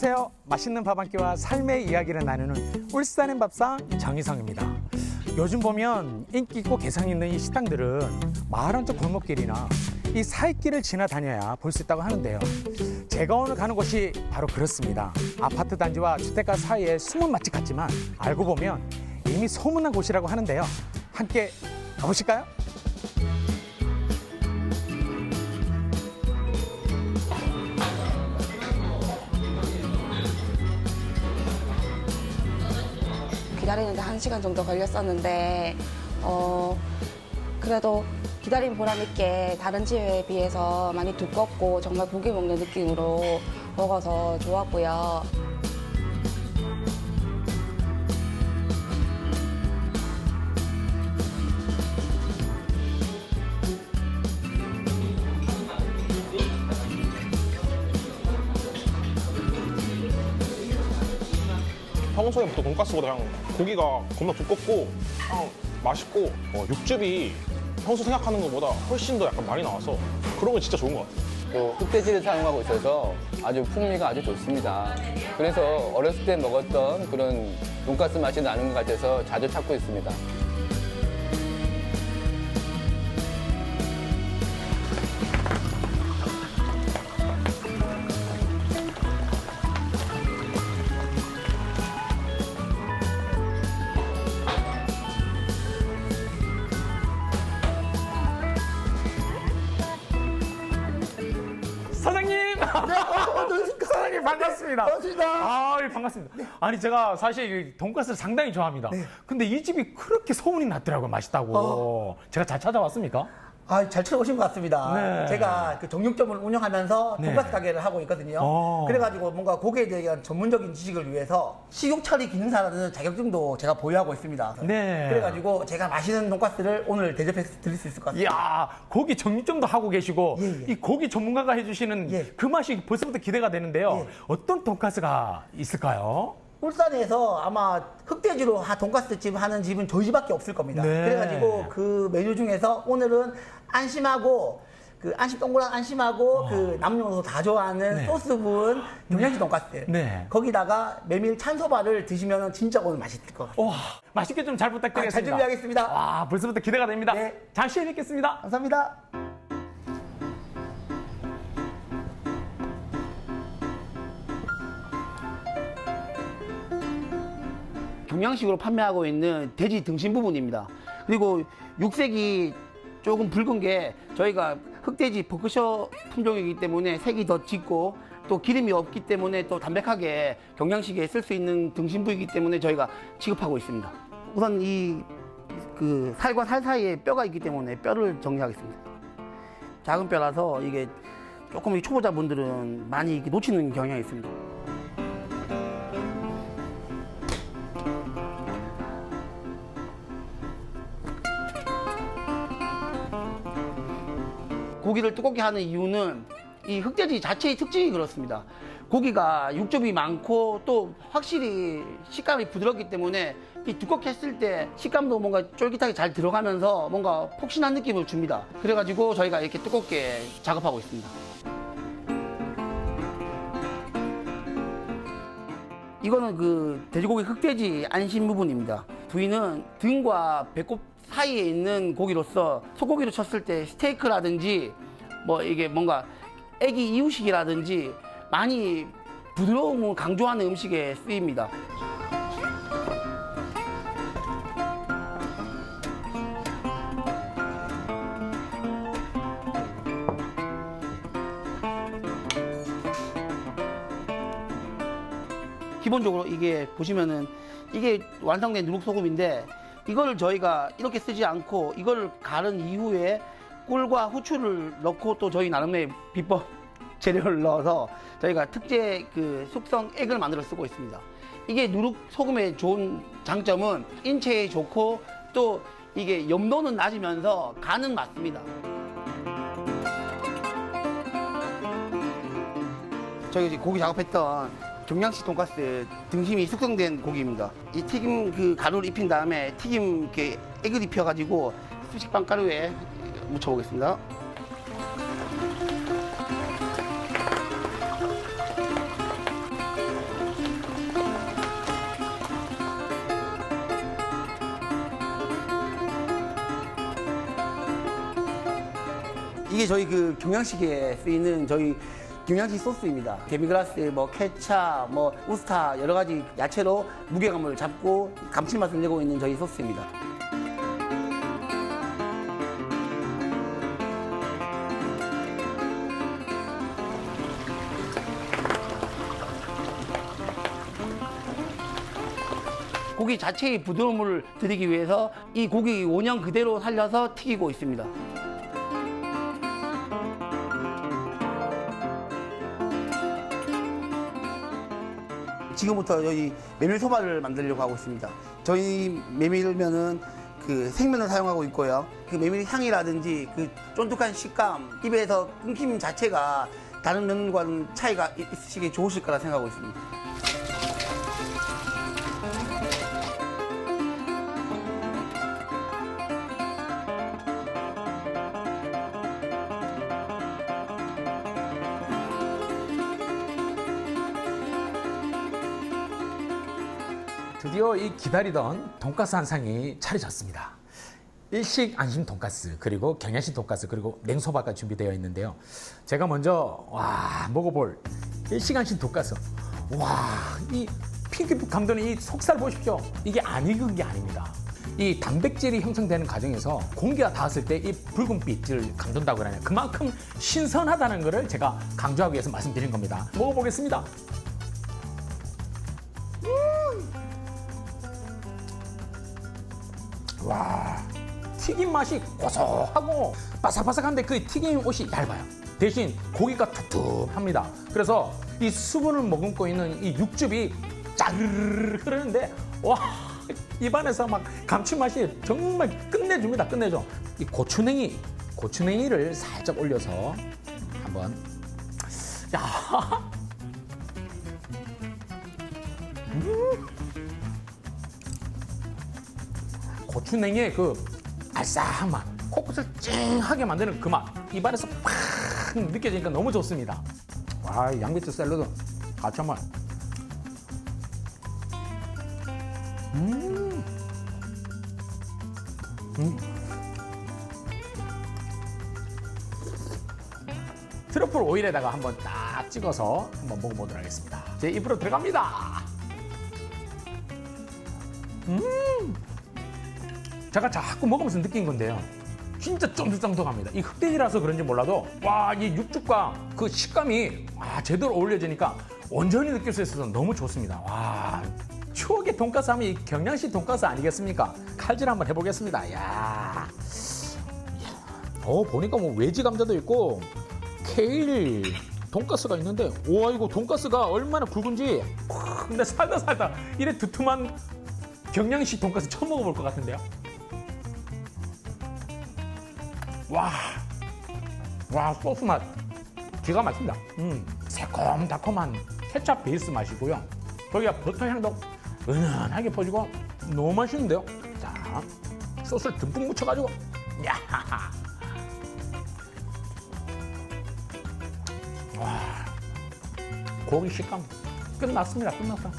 안녕하세요. 맛있는 밥 한 끼와 삶의 이야기를 나누는 울산의 밥상 정희성입니다. 요즘 보면 인기 있고 개성 있는 이 식당들은 마을 한쪽 골목길이나 이 사이길을 지나다녀야 볼 수 있다고 하는데요. 제가 오늘 가는 곳이 바로 그렇습니다. 아파트 단지와 주택가 사이의 숨은 맛집 같지만 알고 보면 이미 소문난 곳이라고 하는데요. 함께 가보실까요? 기다리는데 한 시간 정도 걸렸었는데 어 그래도 기다림 보람 있게 다른 집에 비해서 많이 두껍고 정말 고기 먹는 느낌으로 먹어서 좋았고요. 평소에부터 돈가스보다 그냥 고기가 겁나 두껍고 그냥 맛있고 어, 육즙이 평소 생각하는 것보다 훨씬 더 약간 많이 나와서 그런 건 진짜 좋은 것 같아요. 또 흑돼지를 사용하고 있어서 아주 풍미가 아주 좋습니다. 그래서 어렸을 때 먹었던 그런 돈가스 맛이 나는 것 같아서 자주 찾고 있습니다. 아, 예, 반갑습니다. 아니 제가 사실 이 돈가스를 상당히 좋아합니다. 근데 이 집이 그렇게 소문이 났더라고요. 맛있다고. 제가 잘 찾아왔습니까? 아, 잘 찾아오신 것 같습니다. 네. 제가 그 정육점을 운영하면서 네. 돈가스 가게를 하고 있거든요. 어. 그래가지고 뭔가 고기에 대한 전문적인 지식을 위해서 식육 처리 기능사라는 자격증도 제가 보유하고 있습니다. 네. 그래가지고 제가 맛있는 돈가스를 오늘 대접해서 드릴 수 있을 것 같습니다. 이야, 고기 정육점도 하고 계시고 예, 예. 이 고기 전문가가 해주시는 예. 그 맛이 벌써부터 기대가 되는데요. 예. 어떤 돈가스가 있을까요? 울산에서 아마 흑돼지로 하- 돈가스 집 하는 집은 저희 집밖에 없을 겁니다. 네. 그래가지고 그 메뉴 중에서 오늘은 안심하고 그 안심 동그란 안심하고 그 남녀노소 다 좋아하는 어. 네. 소스 부은 영양식 돈가스. 네. 거기다가 메밀 찬소바를 드시면 진짜 오늘 맛있을 것 같아요. 와, 맛있게 좀 잘 부탁드리겠습니다. 아, 잘 준비하겠습니다. 와, 벌써부터 기대가 됩니다. 네. 잠시 후에 뵙겠습니다. 감사합니다. 경양식으로 판매하고 있는 돼지 등심 부분입니다. 그리고 육색이 조금 붉은 게 저희가 흑돼지 버크셔 품종이기 때문에 색이 더 짙고 또 기름이 없기 때문에 또 담백하게 경양식에 쓸 수 있는 등심 부위이기 때문에 저희가 취급하고 있습니다. 우선 이 그 살과 살 사이에 뼈가 있기 때문에 뼈를 정리하겠습니다. 작은 뼈라서 이게 조금 이 초보자분들은 많이 놓치는 경향이 있습니다. 고기를 두껍게 하는 이유는 이 흑돼지 자체의 특징이 그렇습니다. 고기가 육즙이 많고 또 확실히 식감이 부드럽기 때문에 이 두껍게 했을 때 식감도 뭔가 쫄깃하게 잘 들어가면서 뭔가 폭신한 느낌을 줍니다. 그래가지고 저희가 이렇게 두껍게 작업하고 있습니다. 이거는 그 돼지고기 흑돼지 안심 부분입니다. 부위는 등과 배꼽 사이에 있는 고기로서 소고기로 쳤을 때 스테이크라든지 뭐 이게 뭔가 애기 이유식이라든지 많이 부드러움을 강조하는 음식에 쓰입니다. 기본적으로 이게 보시면은 이게 완성된 누룩소금인데 이거를 저희가 이렇게 쓰지 않고 이거를 갈은 이후에 꿀과 후추를 넣고 또 저희 나름의 비법 재료를 넣어서 저희가 특제 그 숙성 액을 만들어 쓰고 있습니다. 이게 누룩 소금의 좋은 장점은 인체에 좋고 또 이게 염도는 낮으면서 간은 맞습니다. 저희 고기 작업했던 경양식 돈가스 등심이 숙성된 고기입니다. 이 튀김 그 가루를 입힌 다음에 튀김 이렇게 액을 입혀가지고 수식빵 가루에 묻혀보겠습니다. 이게 저희 그 경양식에 쓰이는 저희 경양식 소스입니다. 데미그라스, 뭐 케찹, 뭐 우스타 여러 가지 야채로 무게감을 잡고 감칠맛을 내고 있는 저희 소스입니다. 고기 자체의 부드러움을 드리기 위해서 이 고기 원형 그대로 살려서 튀기고 있습니다. 지금부터 저희 메밀 소바를 만들려고 하고 있습니다. 저희 메밀면은 그 생면을 사용하고 있고요. 그 메밀 향이라든지 그 쫀득한 식감, 입에서 끊김 자체가 다른 면과는 차이가 있으시기 좋으실 거라 생각하고 있습니다. 드디어 이 기다리던 돈가스 한 상이 차려졌습니다. 일식 안심 돈가스 그리고 경양식 돈가스 그리고 냉소바가 준비되어 있는데요. 제가 먼저 와 먹어볼 일식 안심 돈가스. 와이 핑크빛 감도는 이 속살 보십시오. 이게 안 익은 게 아닙니다. 이 단백질이 형성되는 과정에서 공기가 닿았을 때 이 붉은 빛을 감돈다고 그러냐. 그만큼 신선하다는 것을 제가 강조하기 위해서 말씀드린 겁니다. 먹어보겠습니다. 와 튀김 맛이 고소하고 바삭바삭한데 그 튀김 옷이 얇아요. 대신 고기가 툭툭합니다. 그래서 이 수분을 머금고 있는 이 육즙이 짜르르 흐르는데 와 입안에서 막 감칠맛이 정말 끝내줍니다. 끝내줘. 이 고추냉이 고추냉이를 살짝 올려서 한번 야 고추냉이의 그 알싸한 맛, 코끝을 찡하게 만드는 그 맛, 입안에서 팍 느껴지니까 너무 좋습니다. 와, 이 양배추 샐러드 같이 한번. 음. 음. 트러플 오일에다가 한번 딱 찍어서 한번 먹어보도록 하겠습니다. 제 입으로 들어갑니다. 제가 자꾸 먹으면서 느낀 건데요. 진짜 쫀득쫀득합니다. 이 흑돼지라서 그런지 몰라도 와 이 육즙과 그 식감이 와 제대로 어울려지니까 온전히 느낄 수 있어서 너무 좋습니다. 와 추억의 돈가스 하면 이 경양식 돈가스 아니겠습니까? 칼질 한번 해보겠습니다. 야, 어 보니까 뭐 외지 감자도 있고 케일 돈가스가 있는데 와 이거 돈가스가 얼마나 굵은지 와, 근데 살다 살다 이래 두툼한 경양식 돈가스 처음 먹어볼 것 같은데요. 와, 와 소스 맛 기가 막힌다. 음, 새콤달콤한 케찹 베이스 맛이고요. 거기가 버터 향도 은은하게 퍼지고 너무 맛있는데요. 자, 소스를 듬뿍 묻혀가지고, 야, 와, 고기 식감 끝났습니다. 끝났어.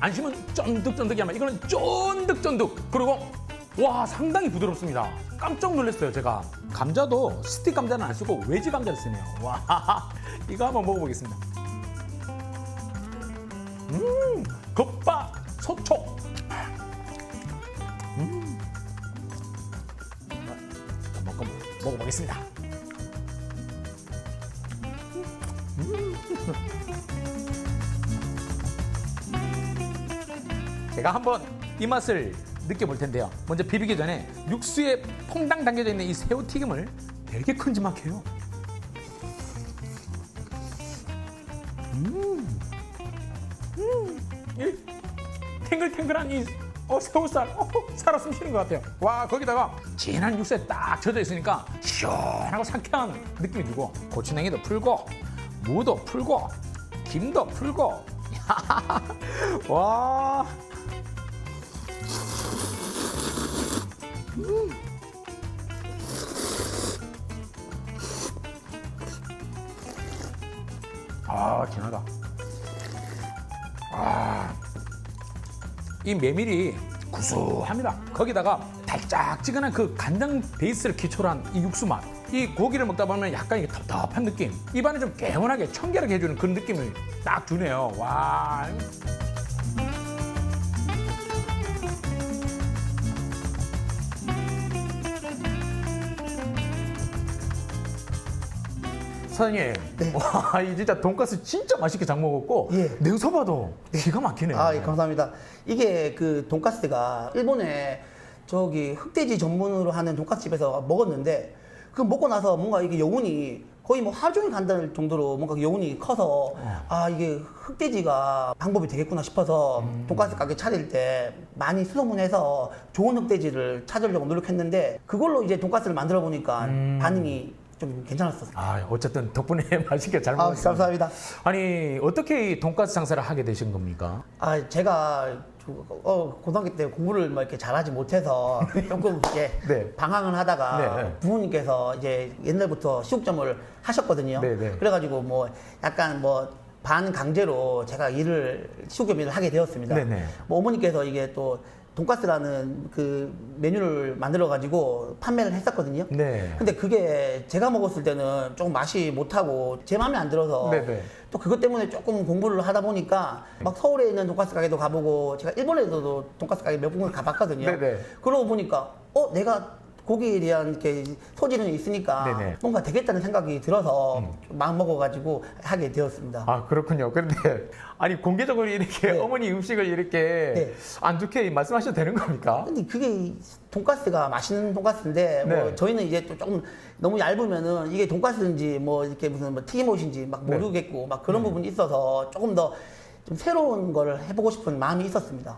안심은 쫀득쫀득이야만 이거는 쫀득쫀득 그리고 와 상당히 부드럽습니다. 깜짝 놀랐어요 제가. 감자도 스틱 감자는 안 쓰고 외지 감자를 쓰네요. 와 이거 한번 먹어보겠습니다. 음 겉바 소촉. 음 먹어 먹어보겠습니다. 제가 한번 이 맛을 느껴볼 텐데요. 먼저 비비기 전에 육수에 퐁당 담겨져 있는 이 새우 튀김을 되게 큼지막해요. 음, 음, 이 탱글탱글한 이 어, 새우살, 어, 살아 숨쉬는 것 같아요. 와, 거기다가 진한 육수에 딱 젖어 있으니까 시원하고 상쾌한 느낌이 들고 고추냉이도 풀고 무도 풀고 김도 풀고 와. 아, 진하다. 아, 이 메밀이 구수합니다. 거기다가 달짝지근한 그 간장 베이스를 기초로 한 이 육수 맛. 이 고기를 먹다 보면 약간 이게 답답한 느낌. 입안에 좀 개운하게 청결하게 해주는 그런 느낌을 딱 주네요. 와. 사장님, 와, 이 진짜 돈가스 진짜 맛있게 잘 먹었고, 예. 냉소바도 기가 막히네요. 아, 예, 감사합니다. 이게 그 돈가스가 일본에 저기 흑돼지 전문으로 하는 돈가스 집에서 먹었는데 그 먹고 나서 뭔가 이게 여운이 거의 뭐 하루 종일 간다는 정도로 뭔가 여운이 커서 아 이게 흑돼지가 방법이 되겠구나 싶어서 돈가스 가게 차릴 때 많이 수소문해서 좋은 흑돼지를 찾으려고 노력했는데 그걸로 이제 돈가스를 만들어 보니까 반응이 좀 괜찮았었어요. 아, 어쨌든 덕분에 맛있게 잘 아, 먹었습니다. 감사합니다. 아니, 어떻게 이 돈가스 장사를 하게 되신 겁니까? 아, 제가 주- 어, 고등학교 때 공부를 뭐 이렇게 잘하지 못해서 조금 이제 네. 방황을 하다가 네. 부모님께서 이제 옛날부터 시국점을 하셨거든요. 네, 네. 그래가지고 뭐 약간 뭐 반강제로 제가 일을 시국점 일을 하게 되었습니다. 네, 네. 뭐 어머니께서 이게 또 돈가스라는 그 메뉴를 만들어 가지고 판매를 했었거든요. 네. 근데 그게 제가 먹었을 때는 조금 맛이 못하고 제 마음에 안 들어서 네네. 또 그것 때문에 조금 공부를 하다 보니까 막 서울에 있는 돈가스 가게도 가보고 제가 일본에서도 돈가스 가게 몇 군데 가봤거든요. 네네. 그러고 보니까 어 내가 고기에 대한 이렇게 소질은 있으니까 네네. 음. 뭔가 되겠다는 생각이 들어서 마음 먹어가지고 하게 되었습니다. 아 그렇군요. 그런데 아니 공개적으로 이렇게 네. 어머니 음식을 이렇게 네. 안 좋게 말씀하셔도 되는 겁니까? 근데 그게 돈가스가 맛있는 돈가스인데 뭐 네. 저희는 이제 또 조금 너무 얇으면은 이게 돈가스인지 뭐 이렇게 무슨 뭐 튀김옷인지 막 네. 모르겠고 막 그런 부분이 있어서 조금 더 좀 새로운 걸 해보고 싶은 마음이 있었습니다.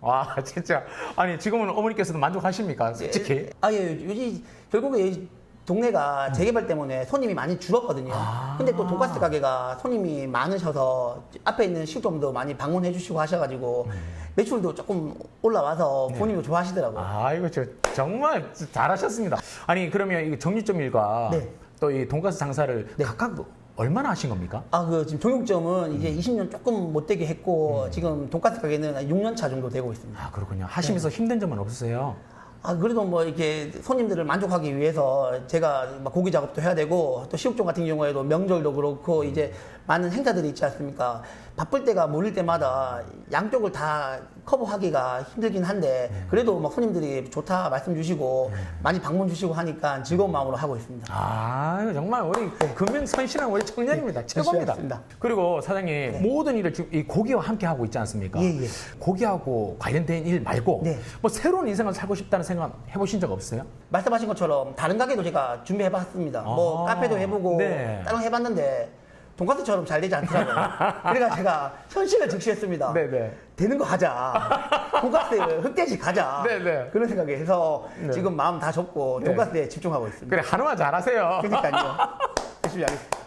와 진짜 아니 지금은 어머니께서도 만족하십니까? 솔직히. 아, 예, 요즘 결국에 이 동네가 재개발 때문에 손님이 많이 줄었거든요. 아. 근데 또 돈가스 가게가 손님이 많으셔서 앞에 있는 식점도 많이 방문해 주시고 하셔가지고 매출도 조금 올라와서 본인도 좋아하시더라고요. 아이고 저 정말 잘하셨습니다. 아니 그러면 이 정육점 일과 네. 또 이 돈가스 장사를 네. 각각 얼마나 하신 겁니까? 아, 그 지금 종육점은 이제 음. 20년 조금 못 되게 했고 지금 돈가스 가게는 6년 차 정도 되고 있습니다. 아 그렇군요. 네. 하시면서 힘든 점은 없으세요? 아, 그래도 뭐 이렇게 손님들을 만족하기 위해서 제가 막 고기 작업도 해야 되고 또 시국점 같은 경우에도 명절도 그렇고 이제 많은 행사들이 있지 않습니까? 바쁠 때가 몰릴 때마다 양쪽을 다 커버하기가 힘들긴 한데 그래도 막 손님들이 좋다 말씀 주시고 많이 방문 주시고 하니까 즐거운 마음으로 하고 있습니다. 아 이거 정말 우리 금명선신한 우리 청년입니다. 최고입니다. 열심히 하겠습니다. 그리고 사장님 모든 일을 지금 이 고기와 함께 하고 있지 않습니까? 예, 예. 고기하고 관련된 일 말고 네. 뭐 새로운 인생을 살고 싶다는 생각 해보신 적 없어요? 말씀하신 것처럼 다른 가게도 제가 준비해 봤습니다. 뭐 아, 카페도 해보고 네. 따로 해봤는데 돈가스처럼 잘 되지 않더라고요. 그러니까 제가 현실을 직시했습니다. 네네. 되는 거 하자. 돈가스 흑돼지 가자. 네네. 그런 생각이 해서 네. 지금 마음 다 접고 네. 돈가스에 집중하고 있습니다. 그래 하나만 잘하세요. 그러니까요. 열심히 하겠습니다.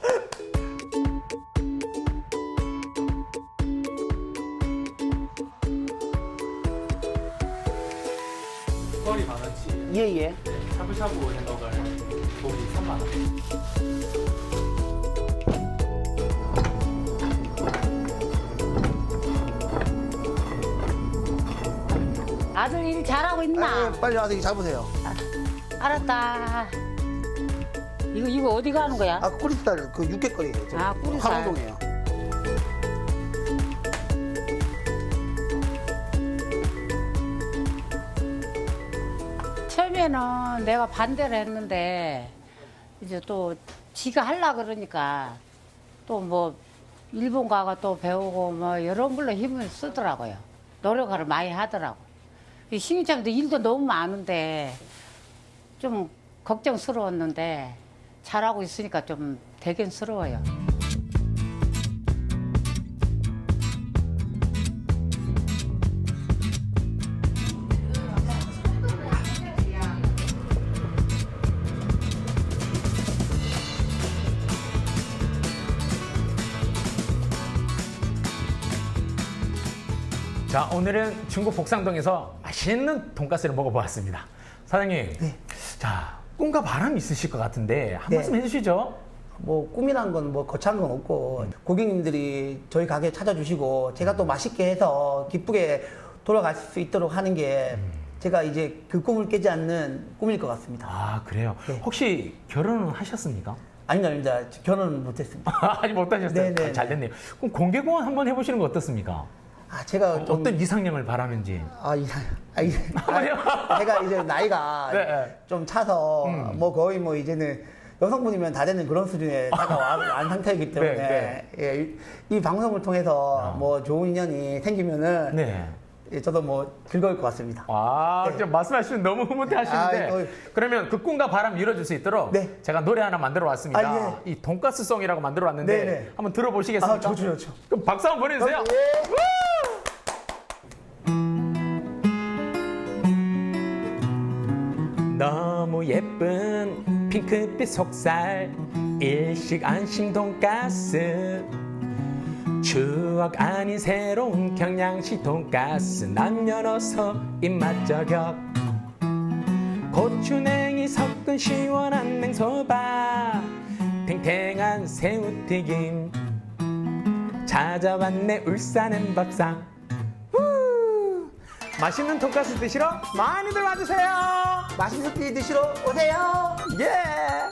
거리 만 원치, 예, 예. 샤브샤브 햄버거 고기 3만 원. 아들 일 잘하고 있나? 아, 빨리 와서 이거 잡으세요. 알았다. 이거 이거 어디 가는 거야? 아, 꾸리살 그 육개거리예요. 저기. 아, 꾸리살. 화랑동이에요. 처음에는 내가 반대를 했는데 이제 또 지가 할라 그러니까 또 뭐 일본 가가 또 배우고 뭐 여러 분로 힘을 쓰더라고요. 노력을 많이 하더라고. 이 신기참도 일도 너무 많은데 좀 걱정스러웠는데 잘하고 있으니까 좀 대견스러워요. 자 오늘은 중국 복상동에서 맛있는 돈가스를 먹어보았습니다. 사장님, 자 꿈과 바람이 있으실 것 같은데 한 네. 말씀 해주시죠. 뭐 꿈이란 건 뭐 거창한 건 없고 고객님들이 저희 가게 찾아주시고 제가 또 맛있게 해서 기쁘게 돌아갈 수 있도록 하는 게 제가 이제 그 꿈을 깨지 않는 꿈일 것 같습니다. 아 그래요. 네. 혹시 결혼은 하셨습니까? 아닙니다, 아닙니다. 결혼은 못했습니다. 아직 못 하셨어요. 네, 네, 아, 잘 됐네요. 그럼 공개공원 한번 해보시는 거 어떻습니까? 아, 제가 좀 어떤 이상형을 바라는지. 아, 이상, 아, 이. 아, 제가 이제 나이가 네, 네. 좀 차서 음. 뭐 거의 뭐 이제는 여성분이면 다 되는 그런 수준에 다가온 상태이기 때문에 네, 예, 이, 이 방송을 통해서 뭐 좋은 인연이 생기면은 네. 예, 저도 뭐 즐거울 것 같습니다. 아, 네. 좀 말씀하시면 너무 흐뭇해 하시는데 아, 이거- 그러면 그 꿈과 바람 이뤄질 수 있도록 네. 제가 노래 하나 만들어 왔습니다. 아, 이 돈가스 송이라고 만들어 왔는데 네, 네. 한번 들어보시겠습니까? 아, 좋죠, 좋죠. 그럼 박수 한번 보내주세요. 예. 너무 예쁜 핑크빛 속살 일식 안심 돈가스. 추억 아닌 새로운 경양식 돈가스. 남녀노소 입맛 저격. 고추냉이 섞은 시원한 냉소바. 탱탱한 새우튀김. 찾아왔네 울산엔 밥상. 후! 맛있는 돈가스 드시러 많이들 와주세요. 맛있는 티 드시러 오세요. 예